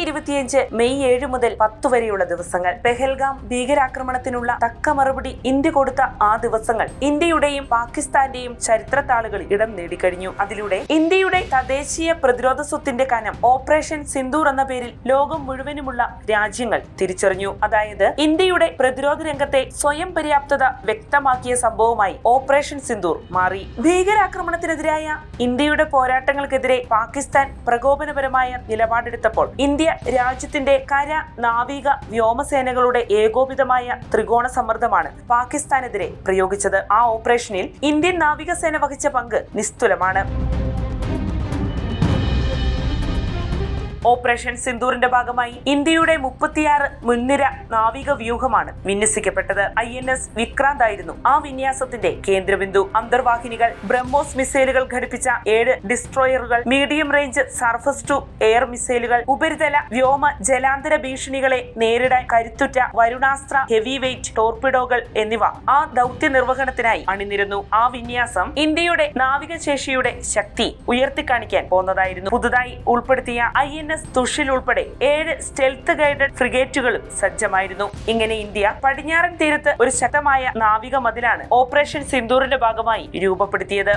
ഇരുപത്തിയഞ്ച് മെയ് ഏഴ് മുതൽ പത്ത് വരെയുള്ള ദിവസങ്ങൾ. പെഹൽഗാം ഭീകരാക്രമണത്തിനുള്ള തക്ക മറുപടി ഇന്ത്യ കൊടുത്ത ആ ദിവസങ്ങൾ ഇന്ത്യയുടെയും പാകിസ്ഥാന്റെയും ചരിത്രത്താളുകളിൽ ഇടം നേടിക്കഴിഞ്ഞു. അതിലൂടെ ഇന്ത്യയുടെ തദ്ദേശീയ പ്രതിരോധ സ്വത്തിന്റെ കനം ഓപ്പറേഷൻ സിന്ദൂർ എന്ന പേരിൽ ലോകം മുഴുവനുമുള്ള രാജ്യങ്ങൾ തിരിച്ചറിഞ്ഞു. അതായത് ഇന്ത്യയുടെ പ്രതിരോധ രംഗത്തെ സ്വയം പര്യാപ്തത വ്യക്തമാക്കിയ സംഭവമായി ഓപ്പറേഷൻ സിന്ദൂർ മാറി. ഭീകരാക്രമണത്തിനെതിരായ ഇന്ത്യയുടെ പോരാട്ടങ്ങൾക്കെതിരെ പാകിസ്ഥാൻ പ്രകോപനപരമായ നിലപാടെടുത്തപ്പോൾ ഇന്ത്യ രാജ്യത്തിന്റെ കര നാവിക വ്യോമസേനകളുടെ ഏകോപിതമായ ത്രികോണ സമ്മർദ്ദമാണ് പാകിസ്ഥാനെതിരെ പ്രയോഗിച്ചത്. ആ ഓപ്പറേഷനിൽ ഇന്ത്യൻ നാവികസേന വഹിച്ച പങ്ക് നിസ്തുലമാണ്. ഓപ്പറേഷൻ സിന്ധൂറിന്റെ ഭാഗമായി ഇന്ത്യയുടെ മുപ്പത്തിയാറ് മുൻനിര നാവിക വ്യൂഹമാണ് വിന്യസിക്കപ്പെട്ടത്. ഐ എൻ എസ് വിക്രാന്ത് ആയിരുന്നു. ആ വിന്യാസത്തിന്റെ കേന്ദ്രബിന്ദു. അന്തർവാഹിനികൾ ബ്രഹ്മോസ് മിസൈലുകൾ ഘടിപ്പിച്ച ഏഴ് ഡിസ്ട്രോയറുകൾ medium range surface to air മിസൈലുകൾ ഉപരിതല വ്യോമ ജലാന്തര ഭീഷണികളെ നേരിടാൻ കരുത്തുറ്റ വരുണാസ്ത്ര ഹെവി വെയിറ്റ് ടോർപിഡോകൾ എന്നിവ ആ ദൗത്യ നിർവഹണത്തിനായി അണിനിരുന്നു. ആ വിന്യാസം ഇന്ത്യയുടെ നാവികശേഷിയുടെ ശക്തി ഉയർത്തിക്കാണിക്കാൻ പോന്നതായിരുന്നു. പുതുതായി ഉൾപ്പെടുത്തിയ ഐ എൻ എസ് തുഷിൽ ഉൾപ്പെടെ ഏഴ് സ്റ്റെൽത്ത് ഗൈഡഡ് ഫ്രിഗേറ്റുകളും സജ്ജമായിരുന്നു. ഇങ്ങനെ ഇന്ത്യ പടിഞ്ഞാറൻ തീരത്ത് ഒരു ശക്തമായ നാവിക മതിലാണ് ഓപ്പറേഷൻ സിന്ദൂറിന്റെ ഭാഗമായി രൂപപ്പെടുത്തിയത്.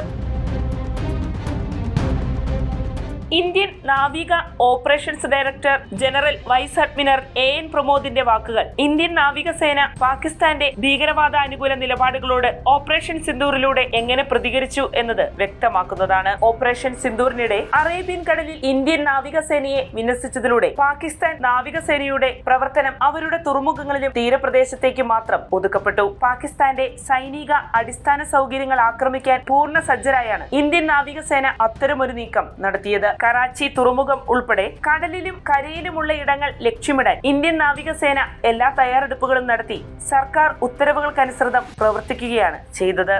ഇന്ത്യൻ നാവിക operations director general vice admiral A N പ്രമോദിന്റെ വാക്കുകൾ. ഇന്ത്യൻ നാവികസേന പാകിസ്ഥാന്റെ ഭീകരവാദ അനുകൂല നിലപാടുകളോട് ഓപ്പറേഷൻ സിന്ദൂറിലൂടെ എങ്ങനെ പ്രതികരിച്ചു എന്നത് വ്യക്തമാക്കുന്നതാണ്. ഓപ്പറേഷൻ സിന്ദൂറിനിടെ അറേബ്യൻ കടലിൽ ഇന്ത്യൻ നാവികസേനയെ വിന്യസിച്ചതിലൂടെ പാകിസ്ഥാൻ നാവികസേനയുടെ പ്രവർത്തനം അവരുടെ തുറമുഖങ്ങളിലും തീരപ്രദേശത്തേക്ക് മാത്രം ഒതുക്കപ്പെട്ടു. പാകിസ്ഥാന്റെ സൈനിക അടിസ്ഥാന സൗകര്യങ്ങൾ ആക്രമിക്കാൻ പൂർണ സജ്ജരായാണ് ഇന്ത്യൻ നാവികസേന അത്തരമൊരു നീക്കം നടത്തിയത്. കറാച്ചി തുറമുഖം ഉൾപ്പെടെ കടലിലും കരയിലുമുള്ള ഇടങ്ങൾ ലക്ഷ്യമിടാൻ ഇന്ത്യൻ നാവികസേന എല്ലാ തയ്യാറെടുപ്പുകളും നടത്തി സർക്കാർ ഉത്തരവുകൾക്കനുസൃതം പ്രവർത്തിക്കുകയാണ് ചെയ്തത്.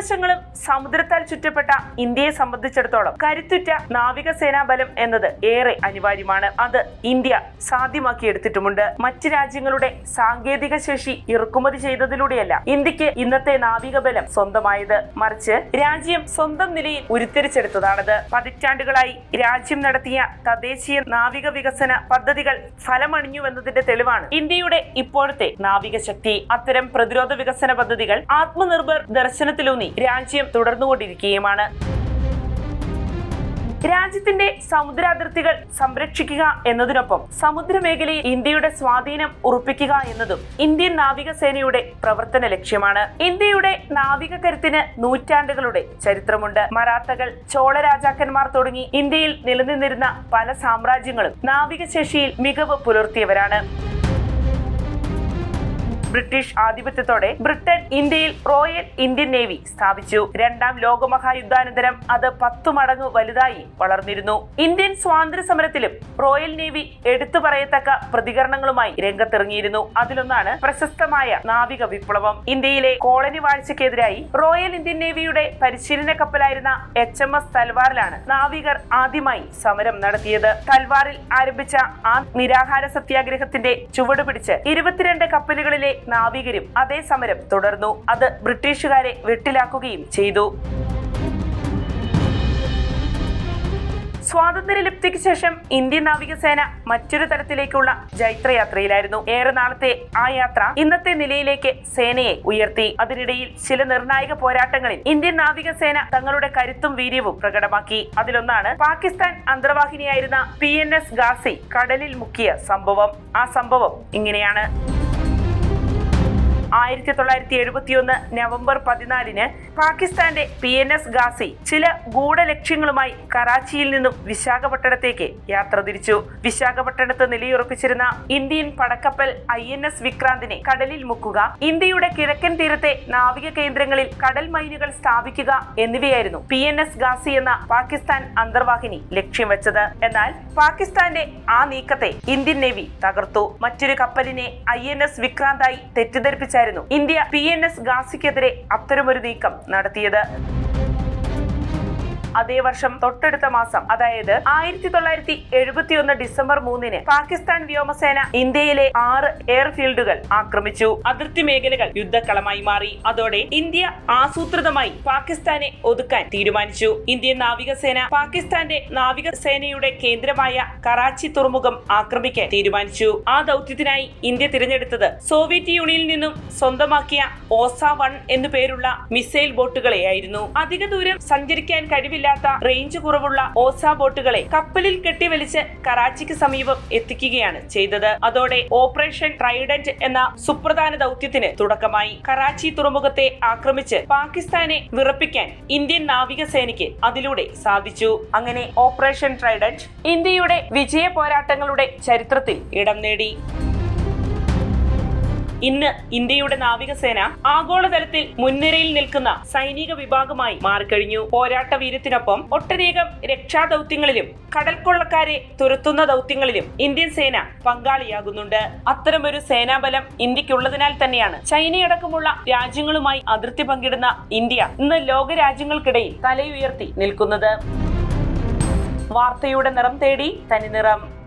വശങ്ങളും സമുദ്രത്താൽ ചുറ്റപ്പെട്ട ഇന്ത്യയെ സംബന്ധിച്ചിടത്തോളം കരുത്തുറ്റ നാവികസേനാ ബലം എന്നത് ഏറെ അനിവാര്യമാണ്. അത് ഇന്ത്യ സാധ്യമാക്കിയെടുത്തിട്ടുമുണ്ട്. മറ്റ് രാജ്യങ്ങളുടെ സാങ്കേതിക ശേഷി ഇറക്കുമതി ചെയ്തതിലൂടെയല്ല ഇന്ത്യയ്ക്ക് ഇന്നത്തെ നാവിക ബലം സ്വന്തമായത്. മറിച്ച് രാജ്യം സ്വന്തം നിലയിൽ ഉരുത്തിരിച്ചെടുത്തതാണത്. പതിറ്റാണ്ടുകളായി രാജ്യം നടത്തിയ തദ്ദേശീയ നാവിക വികസന പദ്ധതികൾ ഫലമണിഞ്ഞുവെന്നതിന്റെ തെളിവാണ് ഇന്ത്യയുടെ ഇപ്പോഴത്തെ നാവിക ശക്തി അത്തരം പ്രതിരോധ വികസന പദ്ധതികൾ ആത്മനിർഭർ ദർശനത്തിലൂന്നി രാജ്യം തുടർന്നുകൊണ്ടിരിക്കുകയുമാണ്. രാജ്യത്തിന്റെ സമുദ്രാതിർത്തികൾ സംരക്ഷിക്കുക എന്നതിനൊപ്പം സമുദ്രമേഖലയിൽ ഇന്ത്യയുടെ സ്വാധീനം ഉറപ്പിക്കുക എന്നതും ഇന്ത്യൻ നാവികസേനയുടെ പ്രവർത്തന ലക്ഷ്യമാണ്. ഇന്ത്യയുടെ നാവിക കരുത്തിന് നൂറ്റാണ്ടുകളുടെ ചരിത്രമുണ്ട്. മറാത്തകൾ ചോള രാജാക്കന്മാർ തുടങ്ങി ഇന്ത്യയിൽ നിലനിന്നിരുന്ന പല സാമ്രാജ്യങ്ങളും നാവികശേഷിയിൽ മികവ് പുലർത്തിയവരാണ്. ബ്രിട്ടീഷ് ആധിപത്യത്തോടെ ബ്രിട്ടൻ ഇന്ത്യയിൽ റോയൽ ഇന്ത്യൻ നേവി സ്ഥാപിച്ചു. രണ്ടാം ലോകമഹായുദ്ധാനന്തരം അത് പത്തു മടങ്ങ് വലുതായി വളർന്നിരുന്നു. ഇന്ത്യൻ സ്വാതന്ത്ര്യ സമരത്തിലും റോയൽ നേവി എടുത്തു പറയത്തക്ക പ്രതികരണങ്ങളുമായി രംഗത്തിറങ്ങിയിരുന്നു. അതിലൊന്നാണ് പ്രശസ്തമായ നാവിക വിപ്ലവം. ഇന്ത്യയിലെ കോളനി വാഴ്ചയ്ക്കെതിരായി റോയൽ ഇന്ത്യൻ നേവിയുടെ പരിശീലന കപ്പലായിരുന്ന എച്ച് എം എസ് തൽവാറിലാണ് നാവികർ ആദ്യമായി സമരം നടത്തിയത്. തൽവാറിൽ ആരംഭിച്ച ആ നിരാഹാര സത്യാഗ്രഹത്തിന്റെ ചുവട് പിടിച്ച് ഇരുപത്തിരണ്ട് കപ്പലുകളിലെ നാവികരും അതേ സമരം തുടർന്നു. അത് ബ്രിട്ടീഷുകാരെ വെട്ടിലാക്കുകയും ചെയ്തു. സ്വാതന്ത്ര്യലബ്ധിക്ക് ശേഷം ഇന്ത്യൻ നാവികസേന മറ്റൊരു തരത്തിലേക്കുള്ള ജൈത്രയാത്രയിലായിരുന്നു. ഏറെ നാളത്തെ ആ യാത്ര ഇന്നത്തെ നിലയിലേക്ക് സേനയെ ഉയർത്തി. അതിനിടയിൽ ചില നിർണായക പോരാട്ടങ്ങളിൽ ഇന്ത്യൻ നാവികസേന തങ്ങളുടെ കരുത്തും വീര്യവും പ്രകടമാക്കി. അതിലൊന്നാണ് പാകിസ്ഥാൻ അന്തർവാഹിനിയായിരുന്ന പി എൻ എസ് ഗാസി കടലിൽ മുക്കിയ സംഭവം. ആ സംഭവം ഇങ്ങനെയാണ്. ആയിരത്തി തൊള്ളായിരത്തി എഴുപത്തിയൊന്ന് നവംബർ പതിനാലിന് പാകിസ്ഥാന്റെ പി എൻ എസ് ഗാസി ചില ഗൂഢലക്ഷ്യങ്ങളുമായി കറാച്ചിയിൽ നിന്നും വിശാഖപട്ടണത്തേക്ക് യാത്ര തിരിച്ചു. വിശാഖപട്ടണത്ത് നിലയുറപ്പിച്ചിരുന്ന ഇന്ത്യൻ പടക്കപ്പൽ ഐ എൻ എസ് വിക്രാന്തിനെ കടലിൽ മുക്കുക ഇന്ത്യയുടെ കിഴക്കൻ തീരത്തെ നാവിക കേന്ദ്രങ്ങളിൽ കടൽ മൈനുകൾ സ്ഥാപിക്കുക എന്നിവയായിരുന്നു പി എൻ എസ് ഗാസി എന്ന പാകിസ്ഥാൻ അന്തർവാഹിനി ലക്ഷ്യം വെച്ചത്. എന്നാൽ പാകിസ്ഥാന്റെ ആ നീക്കത്തെ ഇന്ത്യൻ നേവി തകർത്തു. മറ്റൊരു കപ്പലിനെ ഐ എൻ എസ് വിക്രാന്തായി ഇന്ത്യ പി എൻ എസ് ഗാസിക്കെതിരെ അത്തരമൊരു നീക്കം നടത്തിയത്. അതേ വർഷം തൊട്ടടുത്ത മാസം അതായത് ആയിരത്തി തൊള്ളായിരത്തി എഴുപത്തിയൊന്ന് ഡിസംബർ മൂന്നിന് പാകിസ്ഥാൻ വ്യോമസേന ഇന്ത്യയിലെ ആറ് എയർഫീൽഡുകൾ ആക്രമിച്ചു. അതിർത്തി മേഖലകൾ യുദ്ധക്കളമായി മാറി. അതോടെ ഇന്ത്യ ആസൂത്രിതമായി പാകിസ്ഥാനെ ഒതുക്കാൻ തീരുമാനിച്ചു. ഇന്ത്യൻ നാവികസേന പാകിസ്ഥാന്റെ നാവികസേനയുടെ കേന്ദ്രമായ കറാച്ചി തുറമുഖം ആക്രമിക്കാൻ തീരുമാനിച്ചു. ആ ദൗത്യത്തിനായി ഇന്ത്യ തിരഞ്ഞെടുത്തത് സോവിയറ്റ് യൂണിയനിൽ നിന്നും സ്വന്തമാക്കിയ ഓസ വൺ എന്നു പേരുള്ള മിസൈൽ ബോട്ടുകളെയായിരുന്നു. അധിക ദൂരം സഞ്ചരിക്കാൻ കഴിവില്ലാത്ത റേഞ്ച് കുറവുള്ള ഓസ ബോട്ടുകളെ കപ്പലിൽ കെട്ടിവലിച്ച് കറാച്ചിക്ക് സമീപം എത്തിക്കുകയാണ് ചെയ്തത്. അതോടെ ഓപ്പറേഷൻ ട്രൈഡന്റ് എന്ന സുപ്രധാന ദൗത്യത്തിന് തുടക്കമായി. കറാച്ചി തുറമുഖത്തെ ആക്രമിച്ച് പാകിസ്ഥാനെ വിറപ്പിക്കാൻ ഇന്ത്യൻ നാവികസേനയ്ക്ക് അതിലൂടെ സാധിച്ചു. അങ്ങനെ ഓപ്പറേഷൻ ട്രൈഡന്റ് ഇന്ത്യയുടെ വിജയ പോരാട്ടങ്ങളുടെ ചരിത്രത്തിൽ ഇടം നേടി. ഇന്ന് ഇന്ത്യയുടെ നാവികസേന ആഗോളതലത്തിൽ മുൻനിരയിൽ നിൽക്കുന്ന സൈനിക വിഭാഗമായി മാറിക്കഴിഞ്ഞു. പോരാട്ട വീരത്തിനൊപ്പം ഒട്ടനേകം രക്ഷാദൌത്യങ്ങളിലും കടൽ കൊള്ളക്കാരെ തുരത്തുന്ന ദൗത്യങ്ങളിലും ഇന്ത്യൻ സേന പങ്കാളിയാകുന്നുണ്ട്. അത്തരമൊരു സേനാബലം ഇന്ത്യക്കുള്ളതിനാൽ തന്നെയാണ് ചൈനയടക്കമുള്ള രാജ്യങ്ങളുമായി അതിർത്തി പങ്കിടുന്ന ഇന്ത്യ ഇന്ന് ലോക രാജ്യങ്ങൾക്കിടയിൽ തലയുയർത്തി നിൽക്കുന്നത്. വാർത്തയുടെ നിറം തേടി തനി നിറം.